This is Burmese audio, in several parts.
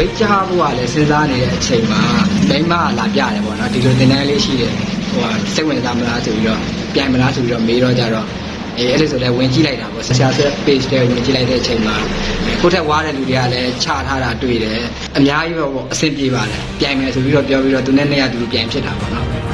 weight ချဖို့ကလည်းစဉ်းစားနေတဲ့အချိန်မှာမိမကလာပြတယ်ပေါ့နော်ဒီလိုတင်တန်းလေးရှိတယ်ဟိုကစိတ်ဝင်စားမလားဆိုပြီးတော့ပြိုင်မလားဆိုပြီးတော့မေးတော့ကြတော့အေးအဲ့လိုဆိုလည်းဝင်ကြည့်လိုက်တာပေါ့ဆရာဆက် page တွေဝင်ကြည့်လိုက်တဲ့အချိန်မှာကိုယ့်ထက်ဝါတဲ့လူတွေကလည်းချထားတာတွေ့တယ်အများကြီးပဲပေါ့အဆင်ပြေပါတယ်ပြိုင်မယ်ဆိုပြီးတော့ပြောပြီးတော့သူနဲ့နဲ့ရသူပြိုင်ဖြစ်တာပေါ့နော်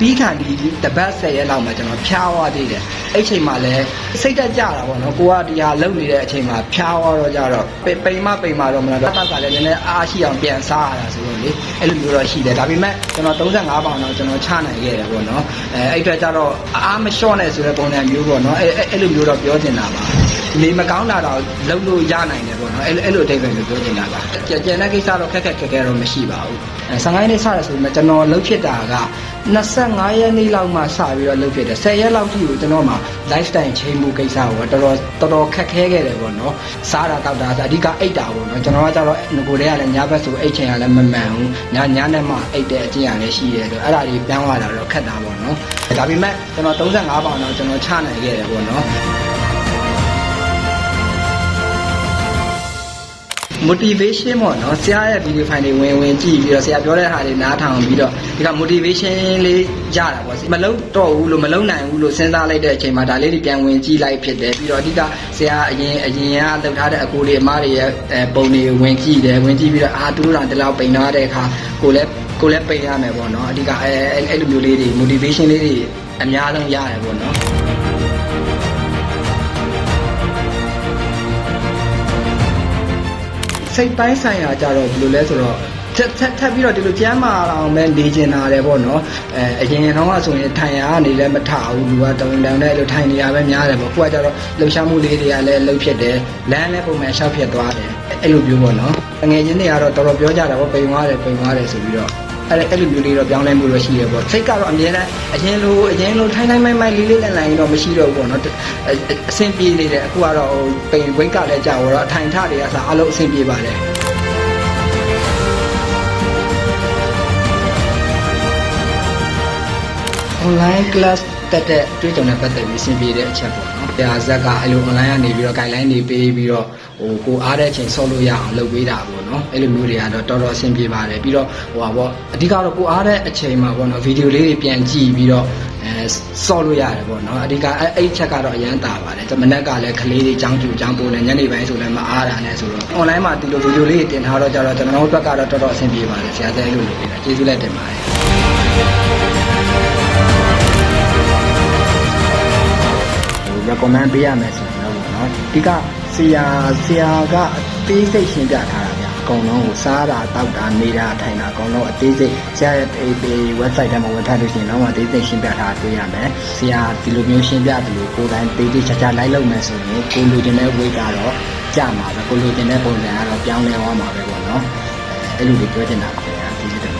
ပြီးခံဒီတပတ်10ရက်လောက်မှာကျွန်တော်ဖျားသွားသေးတယ်အဲ့ချိန်မှာလည်းစိတ်တက်ကြတာပေါ့နော်ကိုကဒီဟာလုံနေတဲ့အချိန်မှာဖျားသွားတော့ကြတော့ပိပိန်မပိန်မတော့မလားတော့တက်ကလည်းနည်းနည်းအားရှိအောင်ပြန်စားရတာဆိုတော့လေအဲ့လိုမျိုးတော့ရှိတယ်ဒါပေမဲ့ကျွန်တော်35ပေါင်တော့ကျွန်တော်ချနိုင်ခဲ့တယ်ပေါ့နော်အဲအဲ့အတွက်ကြတော့အားမလျှော့နဲ့ဆိုတဲ့ပုံစံမျိုးပေါ့နော်အဲ့အဲ့လိုမျိုးတော့ပြောချင်တာပါနေမကောင်းတာတော့လုံလို့ရနိုင်တယ်ပေါ့နော်အဲ့အဲ့လိုအတိတ်ပဲမျိုးပြောချင်တာပါကြကြတဲ့ကိစ္စတော့ခက်ခက်ခက်ခဲတော့မရှိပါဘူးအဲ15ရက်နေ့စရဆိုပေမဲ့ကျွန်တော်လှုပ်ဖြစ်တာက25ရက်နေ့လောက်မှစပြီးတော့လှုပ်ဖြစ်တယ်10ရက်လောက်ထိကိုကျွန်တော်မှ lifestyle ချိန်မှုကိစ္စကိုတော်တော်တော်တော်ခက်ခဲခဲ့တယ်ပေါ့နော်စားတာတောက်တာဆိုအဓိကအိတ်တာပေါ့နော်ကျွန်တော်ကကြတော့ငကိုတည်းကလည်းညဘက်ဆိုအိတ်ချိန်ကလည်းမမှန်ဘူးညညနဲ့မှအိတ်တဲ့အကျင့်ရလည်းရှိတယ်ဆိုအဲ့ဒါကြီးပြောင်းသွားတာတော့ခက်တာပေါ့နော်ဒါပေမဲ့ကျွန်တော်35ပေါင်တော့ကျွန်တော်ချနိုင်ခဲ့တယ်ပေါ့နော် motivation ပေါ့နော်ဆရာရဲ့ video file တွေဝင်ဝင်ကြည့်ပြီးတော့ဆရာပြောတဲ့ဟာတွေနားထောင်ပြီးတော့ဒီက motivation လေးရတာပေါ့မလုံးတော့ဘူးလို့မလုံးနိုင်ဘူးလို့စဉ်းစားလိုက်တဲ့အချိန်မှာဒါလေးတွေပြန်ဝင်ကြည့်လိုက်ဖြစ်တယ်ပြီးတော့အဓိကဆရာအရင်အရင်ကလုပ်ထားတဲ့အကိုတွေအမတွေရဲ့အဲပုံတွေဝင်ကြည့်တယ်ဝင်ကြည့်ပြီးတော့အာသူတို့တောင်ဒီလောက်ပိန်ထားတဲ့အခါကိုလည်းကိုလည်းပိန်ရမယ်ပေါ့နော်အဓိကအဲအဲ့လိုမျိုးလေးတွေ motivation လေးတွေအများဆုံးရတယ်ပေါ့နော် စိတ်ပိုင်းဆိုင်ရာကြတော့ဘယ်လိုလဲဆိုတော့ထက်ထက်ထပ်ပြီးတော့ဒီလိုကျမ်းမာအောင်ပဲနေကျင်တာတယ်ပေါ့နော်အဲအရင်ကတော့ဆိုရင်ထိုင်ရကနေလည်းမထဘူးလူကတောင်းတောင်းနဲ့လို့ထိုင်နေရပဲများတယ်ပေါ့ကိုကကြတော့လှူရှားမှုလေးတွေကလည်းလှုပ်ဖြစ်တယ်လမ်းလည်းပုံမှန်ရှောက်ဖြစ်သွားတယ်အဲ့လိုမျိုးပေါ့နော်ငယ်ချင်းတွေကတော့တော်တော်ပြောကြတာပေါ့ပိန်သွားတယ်ပိန်သွားတယ်ဆိုပြီးတော့ အဲ့အဲ့လိုမျိုးလေးတော့ပြောင်းလဲမှုတော့ရှိရပေါ့စိတ်ကတော့အမြဲတမ်းအရင်လိုအရင်လိုထိုင်ထိုင်မိုင်းမိုင်းလေးလေးလန်လန်တော့မရှိတော့ဘူးပေါ့နော်အဆင်ပြေနေတယ်အခုကတော့ပိန်ဝိတ်ကလည်းကြာတော့အထိုင်ထတွေကစားအလုံးအဆင်ပြေပါတယ် online class တက်တဲ့တွေ့ကြုံတဲ့ပတ်သက်ပြီးအဆင်ပြေတဲ့အချက်ပေါ့နော်။ဆရာဇက်ကအဲ့လို online ကနေပြီးတော့ guideline တွေပေးပြီးတော့ဟိုကိုအားတဲ့အချိန်ဆော့လို့ရအောင်လုပ်ပေးတာပေါ့နော်။အဲ့လိုမျိုးတွေကတော့တော်တော်အဆင်ပြေပါတယ်။ပြီးတော့ဟိုပါပေါ့အဓိကတော့ကိုအားတဲ့အချိန်မှာပေါ့နော်ဗီဒီယိုလေးတွေပြန်ကြည့်ပြီးတော့အဲဆော့လို့ရတယ်ပေါ့နော်။အဓိကအဲ့အဲ့ချက်ကတော့အရန်တာပါတယ်။မနက်ကလည်းကလေးတွေចောင်းကျူចောင်းပိုးနဲ့ညနေပိုင်းဆိုလည်းမအားတာနဲ့ဆိုတော့ online မှာဒီလိုဗီဒီယိုလေးတွေတင်ထားတော့ကြတော့ကျွန်တော်တို့ဘက်ကတော့တော်တော်အဆင်ပြေပါတယ်ဆရာဇက်အဲ့လိုလုပ်ပေးတာကျေးဇူးလည်းတင်ပါတယ်။ recommend ပေးရမယ်ဆိုရင်တော့ပေါ့နော်ဒီကဆရာဆရာကအသေးစိတ်ရှင်းပြထားတာဗျအကုန်လုံးကိုစားတာတောက်တာနေတာထိုင်တာအကုန်လုံးအသေးစိတ်ဆရာရဲ့ website ထဲမှာဝင်ထားလို့ရှိရင်တော့အသေးစိတ်ရှင်းပြထားတာတွေ့ရမယ်ဆရာဒီလိုမျိုးရှင်းပြတယ်လို့ကိုယ်တိုင်သေးသေးချာချာလိုက်လုပ်မယ်ဆိုရင်ကိုလိုချင်တဲ့ weight ကတော့ကျမှာပဲကိုလိုချင်တဲ့ပုံစံကတော့ပြောင်းလဲသွားမှာပဲပေါ့နော်အဲအဲ့လိုတွေပြောချင်တာပါခင်ဗျာဒီလို